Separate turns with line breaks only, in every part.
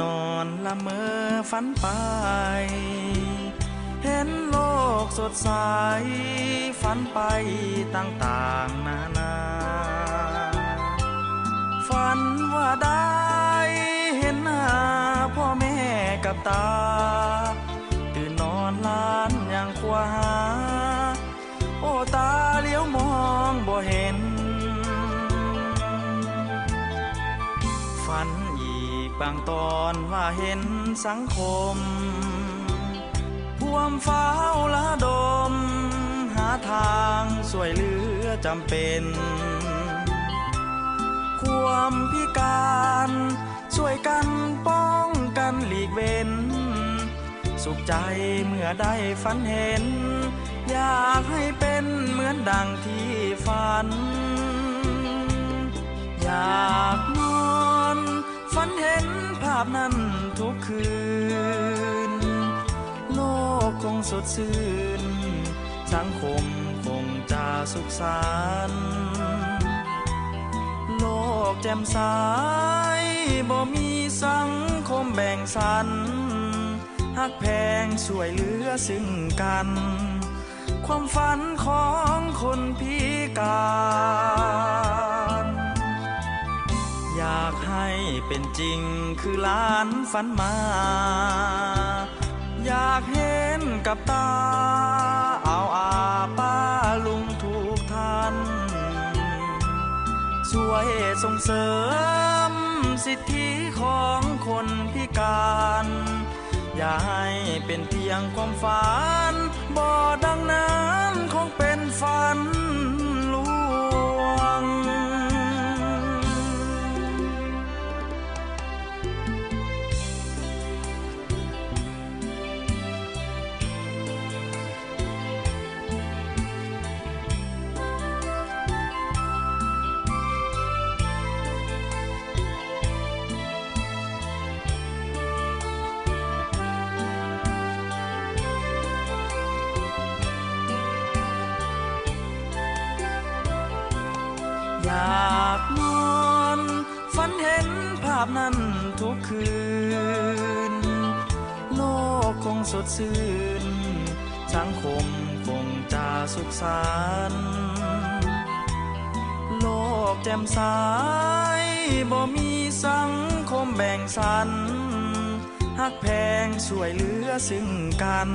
นอนละเมอฝันไป เห็นโลกสดใส ฝันไปต่างๆนานา ฝันว่าได้เห็นหน้าพ่อแม่กับตา ตื่นนอนล้านอย่างควาหา โอ้ตาเลี้ยวมองบ่เห็น ฝัน บางตอนว่าเห็นสังคมพ่วมฟ้าวละดม หาทางช่วยเหลือจำเป็น ความพิการช่วยกันป้องกันหลีกเว้น สุขใจเมื่อได้ฝันเห็น อยากให้เป็นเหมือนดังที่ฝัน อยากน ฝันเห็นภาพนั้นทุกคืน โลกคงสดชื่น สังคมคงจะสุขสันต์โลกแจ่มใสบ่มีสังคมแบ่งสรรหักแพงช่วยเหลือซึ่งกัน ความฝันของคนพิการ เป็นจริงคือล้านฝันมา อยากเห็นกับตา เอาอาป้าลุงทุกท่านช่วยส่งเสริมสิทธิของคนพิการ อย่าให้เป็นเพียงความฝัน บ่ดังนั้นคงเป็นฝัน อยากนอนฝันเห็นภาพนั้นทุกคืน โลกคงสดชื่นสังคมคงจะสุขสันต์โลกแจ่มใสบ่มีสังคมแบ่งสรรหักแพงช่วยเหลือซึ่งกัน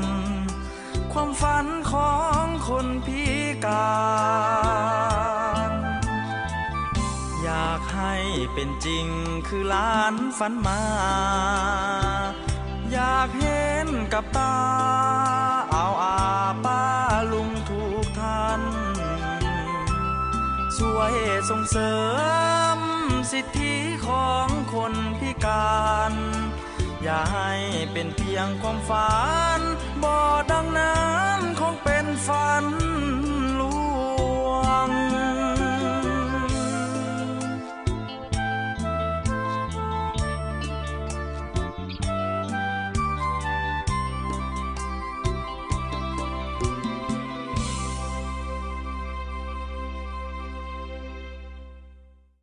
ความฝันของคนพิการ เป็นจริงคือล้านฝันมา อยากเห็นกับตา เอาอาป้าลุงทุกท่านช่วยส่งเสริมสิทธิของคนพิการ อย่าให้เป็นเพียงความฝัน บ่ดังนั้นคงเป็นฝัน